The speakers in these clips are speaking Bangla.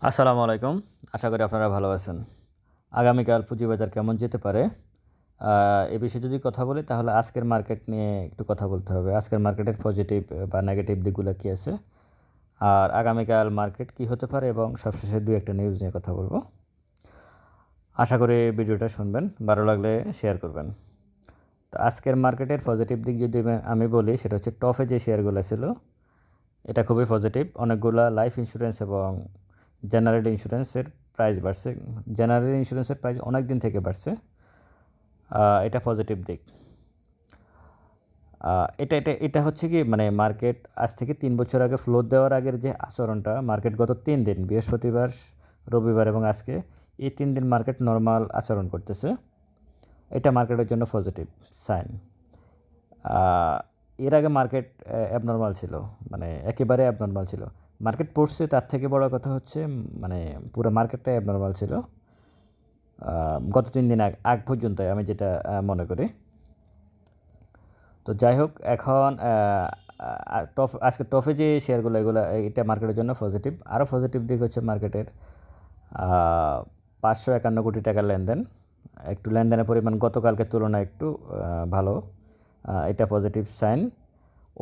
আসসালামু আলাইকুম। আশা করি আপনারা ভালো আছেন। আগামীকাল পুঁজিবাজার কেমন যেতে পারে এ বিষয়ে যদি কথা বলি, তাহলে আজকের মার্কেট নিয়ে একটু কথা বলতে হবে। আজকের মার্কেটের পজিটিভ বা নেগেটিভ দিকগুলো কী আছে, আর আগামীকাল মার্কেট কী হতে পারে, এবং সবশেষে দু একটা নিউজ নিয়ে কথা বলব। আশা করি ভিডিওটা শুনবেন, ভালো লাগলে শেয়ার করবেন। তো আজকের মার্কেটের পজিটিভ দিক যদি আমি- বলি, সেটা হচ্ছে টপে যে শেয়ারগুলো ছিল, এটা খুবই পজিটিভ অনেকগুলা লাইফ ইন্স্যুরেন্স এবং জেনারেল ইন্স্যুরেন্সের প্রাইস বাড়ছে। জেনারেল ইন্স্যুরেন্সের প্রাইস অনেক দিন থেকে বাড়ছে। এটা পজিটিভ দিক। এটা এটা এটা হচ্ছে কি মানে মার্কেট আজ থেকে তিন বছর আগে ফ্লোর দেওয়ার আগের যে আচরণটা, মার্কেট গত তিন দিন, বৃহস্পতিবার, রবিবার এবং আজকে, এই তিন দিন মার্কেট নর্মাল আচরণ করতেছে। এটা মার্কেটের জন্য পজিটিভ সাইন এর আগে মার্কেট অ্যাবনর্মাল ছিল মানে একেবারে অ্যাবনর্মাল ছিল। মার্কেট পড়ছে, তার থেকে বড় কথা হচ্ছে মানে পুরো মার্কেটটাই অ্যাবনর্মাল ছিল। গত তিন দিন আগ আগ পর্যন্ত আমি যেটা মনে করি। তো যাই হোক, এখন টপ, আজকে টপে যে শেয়ারগুলো, এগুলো, এটা মার্কেটের জন্য পজিটিভ আরও পজিটিভ দিক হচ্ছে মার্কেটের পাঁচশো একান্ন কোটি টাকার লেনদেন। একটু লেনদেনের পরিমাণ গতকালকের তুলনায় একটু ভালো। এটা পজিটিভ সাইন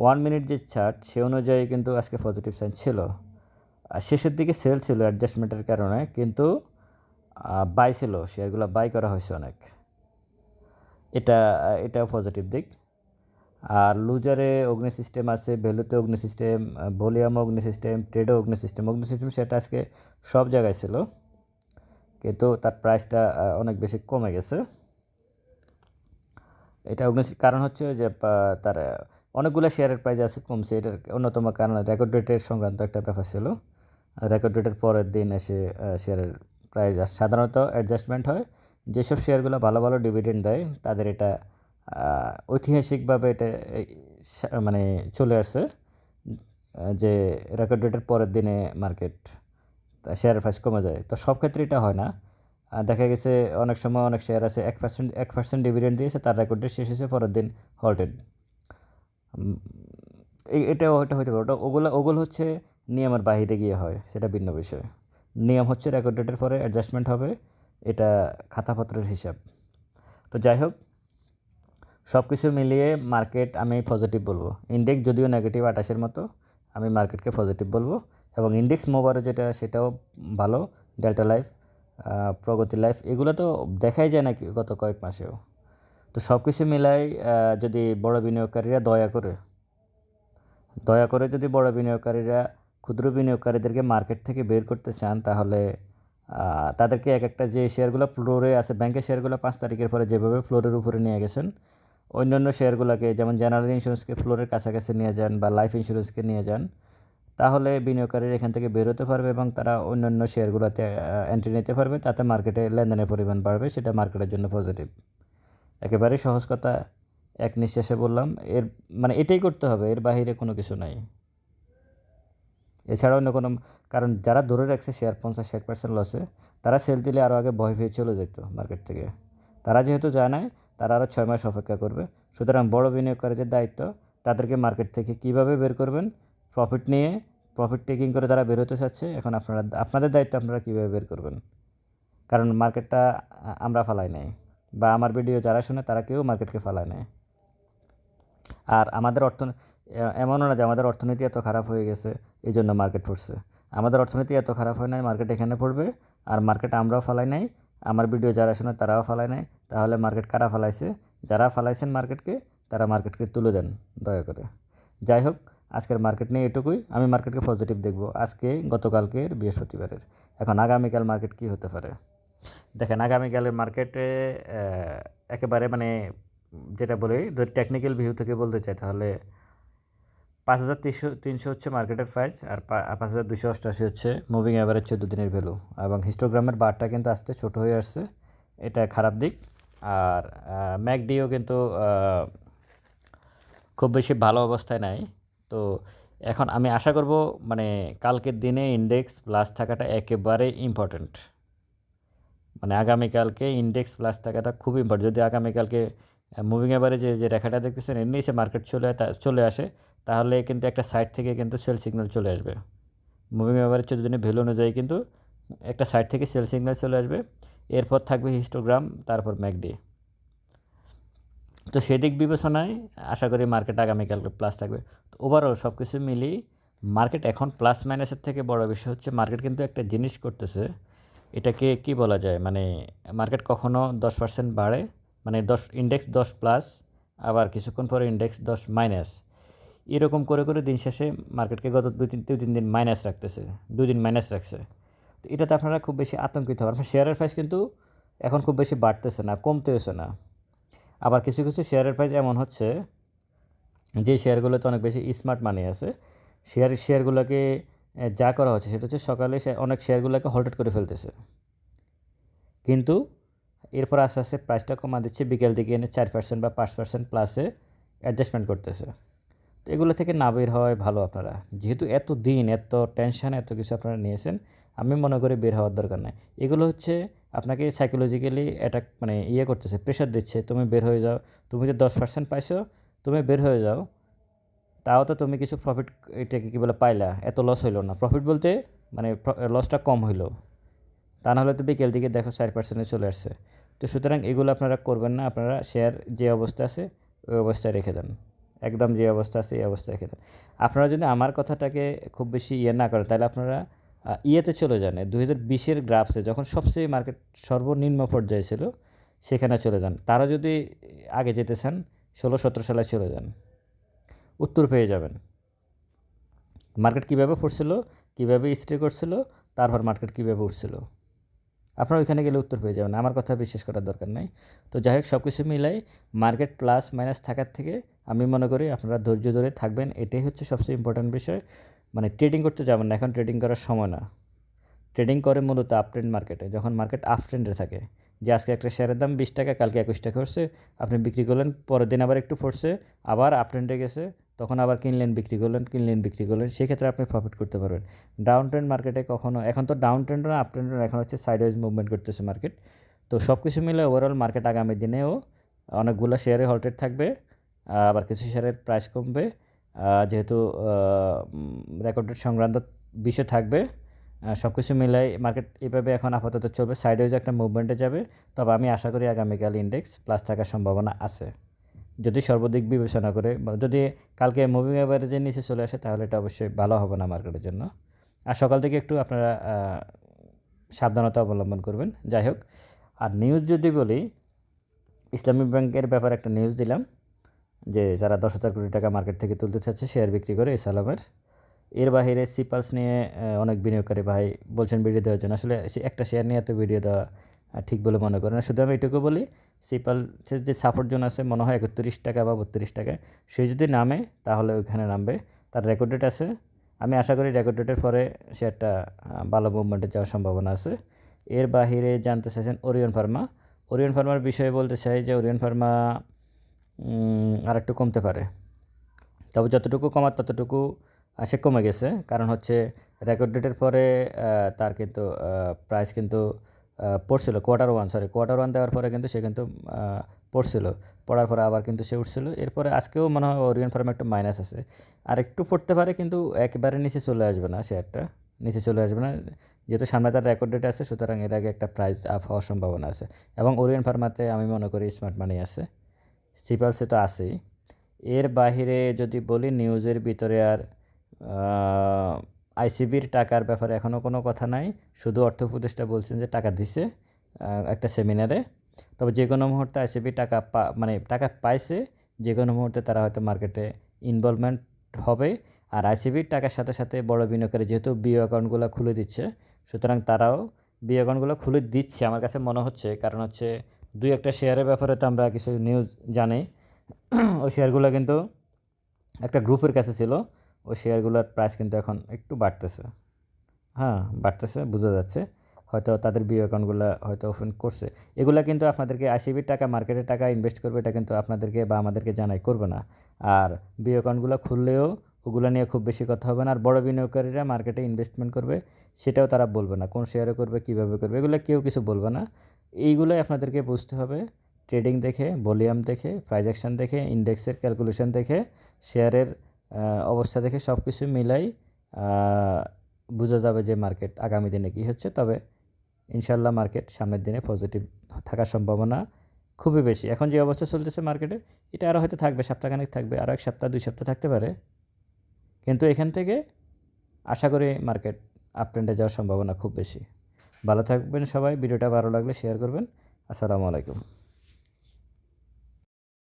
ওয়ান মিনিট যে চার্ট সে অনুযায়ী কিন্তু আজকে পজিটিভ সাইন ছিল। আর শেষের দিকে সেল ছিল অ্যাডজাস্টমেন্টের কারণে, কিন্তু বাই ছিল। শেয়ারগুলো বাই করা হয়েছে অনেক। এটা, এটাও পজিটিভ দিক। আর লুজারে অগ্নি সিস্টেম আছে ভ্যালুতে অগ্নি সিস্টেম ভলিউমে অগ্নি সিস্টেম ট্রেডে অগ্নি সিস্টেম অগ্নি সিস্টেম সেটা আজকে সব জায়গায় ছিল। কিন্তু তার প্রাইসটা অনেক বেশি কমে গেছে। এটা অগ্নি, কারণ হচ্ছে যে তার অনেকগুলো শেয়ারের প্রাইস আছে কমছে, এটার অন্যতম কারণ রেকর্ড ডেটের সংক্রান্ত একটা ব্যাপার ছিল। রেকর্ড ডেটের পরের দিন এসে শেয়ারের প্রাইস সাধারণত অ্যাডজাস্টমেন্ট হয়। যেসব শেয়ারগুলো ভালো ভালো ডিভিডেন্ড দেয়, তাদের এটা ঐতিহাসিকভাবে এটা মানে চলে আসছে, যে রেকর্ড ডেটের পরের দিনে মার্কেট শেয়ারের প্রাইস কমে যায়। তো সব ক্ষেত্রে এটা হয় না। দেখা গেছে অনেক সময় অনেক শেয়ার আছে, এক পার্সেন্ট এক পার্সেন্ট ডিভিডেন্ড দিয়েছে, তার রেকর্ড ডেট শেষ হয়েছে, পরের দিন হল্টেড এটা ওটা হতে পারে। ওটা ওগুলো ওগুলো হচ্ছে নিয়মের বাহিরে গিয়ে হয়, সেটা ভিন্ন বিষয়। নিয়ম হচ্ছে রেকর্ড ডেটের পরে অ্যাডজাস্টমেন্ট হবে, এটা খাতাপত্রের হিসাব। তো যাই হোক সব কিছু মিলিয়ে মার্কেট আমি পজিটিভ বলব। ইন্ডেক্স যদিও নেগেটিভ আঠাশের মতো, আমি মার্কেটকে পজিটিভ বলব। এবং ইন্ডেক্স মোবারও যেটা, সেটাও ভালো ডেল্টা লাইফ প্রগতি লাইফ এগুলো তো দেখাই যায় না কি গত কয়েক মাসেও? তো সব কিছু মিলাই যদি বড় বিনিয়োগকারীরা দয়া করে দয়া করে যদি বড় বিনিয়োগকারীরা ক্ষুদ্র বিনিয়োগকারীদেরকে মার্কেট থেকে বের করতে চান, তাহলে তাদেরকে এক একটা যে শেয়ারগুলো ফ্লোরে আছে, ব্যাংকের শেয়ারগুলো পাঁচ তারিখের পরে যেভাবে ফ্লোরের উপরে নিয়ে গেছেন, অন্যান্য শেয়ারগুলোকে, যেমন জেনারেল ইন্স্যুরেন্সকে ফ্লোরের কাছাকাছি নিয়ে যান বা লাইফ ইন্স্যুরেন্সকে নিয়ে যান, তাহলে বিনিয়োগকারীরা এখান থেকে বের হতে পারবে এবং তারা অন্যান্য শেয়ারগুলোতে এন্ট্রি নিতে পারবে। তাতে মার্কেটে লেনদেনের পরিমাণ বাড়বে, সেটা মার্কেটের জন্য পজিটিভ একেবারে সহজ কথা, এক নিঃশ্বাসে বললাম, এর মানে এটাই করতে হবে, এর বাইরে কোনো কিছু নাই। এছাড়া অন্য কোনো কারণ, যারা ধরে রাখছে শেয়ার পঞ্চাশ, ষাট পার্সেন্ট লসে তারা সেল দিলে আরও আগে ভয় পেয়ে চলে যেত মার্কেট থেকে। তারা যেহেতু যায় নাই, তারা আরও ছয় মাস অপেক্ষা করবে। সুতরাং বড় বিনিয়োগকারীদের দায়িত্ব, তাদেরকে মার্কেট থেকে কীভাবে বের করবেন? প্রফিট নিয়ে প্রফিট টেকিং করে তারা বের হতে চাচ্ছে, এখন আপনারা, আপনাদের দায়িত্ব আপনারা কীভাবে বের করবেন? কারণ মার্কেটটা আমরা ফালাই নাই। বা আমার ভিডিও যারা শুনে তারা কেউ মার্কেটকে ফালায় নেয়। আর আমাদের অর্থ, এমনও না যে আমাদের অর্থনীতি এত খারাপ হয়ে গেছে, এই জন্য মার্কেট পড়ছে। আমাদের অর্থনীতি এত খারাপ হয় নাই, মার্কেট এখানে পড়বে, আর মার্কেট আমরাও ফালাই নাই, আমার ভিডিও যারা শুনে তারাও ফালাই নাই, তাহলে মার্কেট কারা ফালাইছে? যারা ফালাইছেন মার্কেটকে, তারা মার্কেটকে তুলে দেন, দয়া করে। যাই হোক, আজকের মার্কেট নিয়ে এটুকুই, আমি মার্কেটকে পজিটিভ দেখব, আজকে গতকালকের বৃহস্পতিবারের। এখন আগামীকাল মার্কেট কী হতে পারে? দেখেন, আগামীকালের মার্কেটে একেবারে মানে যেটা বলি যদি টেকনিক্যাল ভিউ থেকে বলতে চাই, তাহলে পাঁচ হাজার তিনশো তিনশো হচ্ছে মার্কেটের প্রাইস আর পাঁচ হাজার দুশো অষ্টাশি হচ্ছে মুভিং অ্যাভারেজ চোদ্দ দিনের ভ্যালু এবং হিস্টোগ্রামের বারটা কিন্তু আসতে ছোট হয়ে আসছে। এটা খারাপ দিক আর ম্যাকডিও কিন্তু খুব বেশি ভালো অবস্থায় নাই। তো এখন আমি আশা করব মানে কালকের দিনে ইন্ডেক্স প্লাস থাকাটা একেবারে ইম্পর্ট্যান্ট মানে আগামীকালকে ইন্ডেক্স প্লাস টাকাটা খুব ইম্পর্টেন্ট যদি আগামীকালকে মুভিং এবারে যে রেখাটা দেখতেছেন এর নিচে মার্কেট চলে চলে আসে, তাহলে কিন্তু একটা সাইড থেকে কিন্তু সেল সিগন্যাল চলে আসবে। মুভিং এবারে চোদ্দ দিনের ভ্যালু অনুযায়ী কিন্তু একটা সাইড থেকে সেল সিগন্যাল চলে আসবে। এরপর থাকবে হিস্টোগ্রাম তারপর ম্যাকডি তো সেদিক বিবেচনায় আশা করি মার্কেট আগামীকাল প্লাস থাকবে। তো ওভারঅল সব কিছু মিলিয়ে মার্কেট এখন প্লাস মাইনাসের থেকে বড় বিষয় হচ্ছে মার্কেট কিন্তু একটা জিনিস করতেছে এটাকে কি বলা যায়? মানে মার্কেট কখনো দশ পার্সেন্ট বাড়ে মানে দশ ইন্ডেক্স দশ প্লাস আবার কিছুক্ষণ পরে ইন্ডেক্স দশ মাইনাস এরকম করে করে দিন শেষে মার্কেটকে গত দুই তিন দুই তিন দিন মাইনাস রাখতেছে, দুই দিন মাইনাস রাখছে। তো এটাতে আপনারা খুব বেশি আতঙ্কিত হবেন। শেয়ারের প্রাইস কিন্তু এখন খুব বেশি বাড়তেছে না, কমতেছে না। আবার কিছু কিছু শেয়ারের প্রাইস এমন হচ্ছে, যে শেয়ারগুলোতে অনেক বেশি স্মার্ট মানি আছে শেয়ার শেয়ারগুলোকে যা করা হচ্ছে, সেটা হচ্ছে সকালে অনেক শেয়ারগুলোকে হল্টেড করে ফেলতেছে। কিন্তু এরপর আস্তে আস্তে প্রাইসটা কমা দিচ্ছে, বিকেল দিকে এনে চার পার্সেন্ট বা পাঁচ পার্সেন্ট প্লাসে অ্যাডজাস্টমেন্ট করতেছে। তো এগুলো থেকে না বের হওয়াই ভালো আপনারা। যেহেতু এত দিন, এত টেনশন এত কিছু আপনারা নিয়েছেন, আমি মনে করি বের হওয়ার দরকার নাই। এগুলো হচ্ছে আপনাকে সাইকোলজিক্যালি অ্যাটাক মানে ইয়ে করতেছে প্রেশার দিচ্ছে, তুমি বের হয়ে যাও, তুমি যে দশ পার্সেন্ট পাইছো, তুমি বের হয়ে যাও তাও তো তুমি কিছু প্রফিট এটাকে কী বলে পাইলা? এত লস হইল না। প্রফিট বলতে মানে লসটা কম হইল। তা নাহলে তো বিকেল দিকে দেখো চার পার্সেন্টে চলে আসছে। তো সুতরাং এগুলো আপনারা করবেন না, আপনারা শেয়ার যে অবস্থা আছে, ওই অবস্থায় রেখে দেন। একদম যে অবস্থা আছে, এই অবস্থায় রেখে দেন। আপনারা যদি আমার কথাটাকে খুব বেশি ইয়ে না করেন, তাহলে আপনারা ইয়েতে চলে যান। দু হাজার বিশের গ্রাফসে যখন সবচেয়ে মার্কেট সর্বনিম্ন পর্যায়ে ছিল, সেখানে চলে যান। তারা যদি আগে যেতে চান, ষোলো সতেরো সালে চলে যান। উত্তর পেয়ে যাবেন। মার্কেট কীভাবে পড়ছিল কীভাবে স্টে করছিল, তারপর মার্কেট কীভাবে উঠছিল। আপনারা ওইখানে গেলে উত্তর পেয়ে যাবেন, আমার কথা বিশ্বাস করার দরকার নেই। তো যাই হোক সব কিছু মিলাই মার্কেট প্লাস মাইনাস থাকার থেকে আমি মনে করি আপনারা ধৈর্য ধরে থাকবেন, এটাই হচ্ছে সবচেয়ে ইম্পর্ট্যান্ট বিষয়। মানে ট্রেডিং করতে যাবেন না, এখন ট্রেডিং করার সময় না। ট্রেডিং করে মূলত আপ ট্রেন্ড মার্কেটে যখন মার্কেট আপ ট্রেন্ডে থাকে। যে আজকে একটা শেয়ারের দাম বিশ টাকা, কালকে একুশ টাকা হচ্ছে, আপনি বিক্রি করলেন, পরের দিন আবার একটু পড়ছে আবার আপ ট্রেন্ডে গেছে তখন আবার কিনলেন, বিক্রি করলেন, কিনলেন, বিক্রি করলেন সেক্ষেত্রে আপনি প্রফিট করতে পারবেন। ডাউন ট্রেন্ড মার্কেটে কখনো, এখন তো ডাউন ট্রেন্ড না আপ ট্রেন্ড এখন হচ্ছে সাইডওয়াইজ মুভমেন্ট করতেছে মার্কেট তো সব কিছু মিলে ওভারঅল মার্কেট আগামী দিনেও অনেকগুলো শেয়ারে হল্টেড থাকবে, আবার কিছু শেয়ারের প্রাইস কমবে যেহেতু রেকর্ডেড সংক্রান্ত বিষয় থাকবে সব কিছু মিলাই মার্কেট এভাবে এখন আপাতত চলবে সাইডওয়াইজ একটা মুভমেন্টে যাবে। তবে আমি আশা করি আগামীকাল ইন্ডেক্স প্লাস থাকার সম্ভাবনা আছে। যদি সর্বদিক বিবেচনা করে যদি কালকে মুভিং অ্যাভারেজের নিচে চলে আসে, তাহলে এটা অবশ্যই ভালো হবে না মার্কেটের জন্য। আর সকাল থেকে একটু আপনারা সাবধানতা অবলম্বন করবেন। যাই হোক, আর নিউজ যদি বলি, ইসলামিক ব্যাংকের ব্যাপারে একটা নিউজ দিলাম, যে যারা দশ হাজার কোটি টাকা মার্কেট থেকে তুলতে চাচ্ছে শেয়ার বিক্রি করে ইসলামের এর বাইরে সিপালস নিয়ে অনেক বিনিয়োগকারী ভাই বলছেন ভিডিও দেওয়ার জন্য। আসলে একটা শেয়ার নিয়ে এত ভিডিও দেওয়া ঠিক বলে মনে করেন শুধু আমি এটুকু বলি সিপালসের যে সাপোর্ট জোন আছে, মনে হয় একত্রিশ টাকা বা বত্রিশ টাকা, সে যদি নামে, তাহলে ওইখানে নামবে। তার রেকর্ড ডেট আছে। আমি আশা করি রেকর্ড ডেটের পরে সে একটা ভালো মুভমেন্টে যাওয়ার সম্ভাবনা আছে। এর বাহিরে জানতে চাইছেন ওরিয়ন ফার্মা ওরিয়ন ফার্মার বিষয়ে বলতে চাই যে ওরিয়ন ফার্মা আর একটু কমতে পারে। তবে যতটুকু কমার, ততটুকু সে কমে গেছে। কারণ হচ্ছে রেকর্ড ডেটের পরে তার কিন্তু প্রাইস কিন্তু পড়ছিল quarter one sorry quarter one দেওয়ার পরে কিন্তু সে কিন্তু পড়ছিল। পড়ার পরে আবার কিন্তু সে উঠছিল। এরপরে আজকেও মনে হয় ওরিয়ন ফার্মে একটু মাইনাস আছে। আর একটু পড়তে পারে কিন্তু একেবারে নিচে চলে আসবে না শেয়ারটা নিচে চলে আসবে না। যেহেতু সামনে তার রেকর্ড ডেট আছে, সুতরাং এর আগে একটা প্রাইস আপ হওয়ার সম্ভাবনা আছে। এবং ওরিয়ন ফার্মাতে আমি মনে করি স্মার্ট মানি আছে। সিপালসে তো আছেই। এর বাহিরে যদি বলি নিউজের ভিতরে আর আইসিবির টাকার ব্যাপারে এখনও কোনো কথা নাই। শুধু অর্থ উপদেষ্টা বলছেন যে টাকা দিছে একটা সেমিনারে। তবে যে কোনো মুহূর্তে আইসিবি টাকা পা মানে টাকা পাইছে, যে কোনো মুহূর্তে তারা হয়তো মার্কেটে ইনভলভমেন্ট হবে। আর আইসিবির টাকার সাথে সাথে বড় বিনিয়োগকারী যেহেতু বিও অ্যাকাউন্টগুলো খুলে দিচ্ছে, সুতরাং তারাও বিও অ্যাকাউন্টগুলো খুলে দিচ্ছে। আমার কাছে মনে হচ্ছে, কারণ হচ্ছে দুই একটা শেয়ারের ব্যাপারে তো আমরা কিছু নিউজ জানি। ওই শেয়ারগুলো কিন্তু একটা গ্রুপের কাছে ছিল। ওই শেয়ারগুলোর প্রাইস কিন্তু এখন একটু বাড়তেছে। হ্যাঁ বাড়তেছে, বোঝা যাচ্ছে। হয়তো তাদের বিও অ্যাকাউন্টগুলো হয়তো ওপেন করছে। এগুলো কিন্তু আপনাদেরকে আইসিবির টাকা মার্কেটের টাকা ইনভেস্ট করবে, এটা কিন্তু আপনাদেরকে বা আমাদেরকে জানাই করবে না। আর বিও অ্যাকাউন্টগুলো খুললেও ওগুলো নিয়ে খুব বেশি কথা হবে না। আর বড় বিনিয়োগকারীরা মার্কেটে ইনভেস্টমেন্ট করবে, সেটাও তারা বলবে না। কোন শেয়ারে করবে, কীভাবে করবে, এগুলো কেউ কিছু বলবে না। এইগুলোই আপনাদেরকে বুঝতে হবে। ট্রেডিং দেখে ভলিউম দেখে প্রাইজ অ্যাকশন দেখে ইন্ডেক্সের ক্যালকুলেশন দেখে শেয়ারের অবস্থা দেখে সব কিছু মিলাই বোঝা যাবে যে মার্কেট আগামী দিনে কী হচ্ছে। তবে ইনশাল্লাহ মার্কেট সামনের দিনে পজিটিভ থাকার সম্ভাবনা খুবই বেশি। এখন যে অবস্থা চলতেছে মার্কেটে এটা আরও হয়তো থাকবে, সপ্তাহখানেক থাকবে আরও এক সপ্তাহ, দুই সপ্তাহ থাকতে পারে। কিন্তু এখান থেকে আশা করি মার্কেট আপ ট্রেন্ডে যাওয়ার সম্ভাবনা খুব বেশি। ভালো থাকবেন সবাই, ভিডিওটা ভালো লাগলে শেয়ার করবেন। আসসালামু আলাইকুম।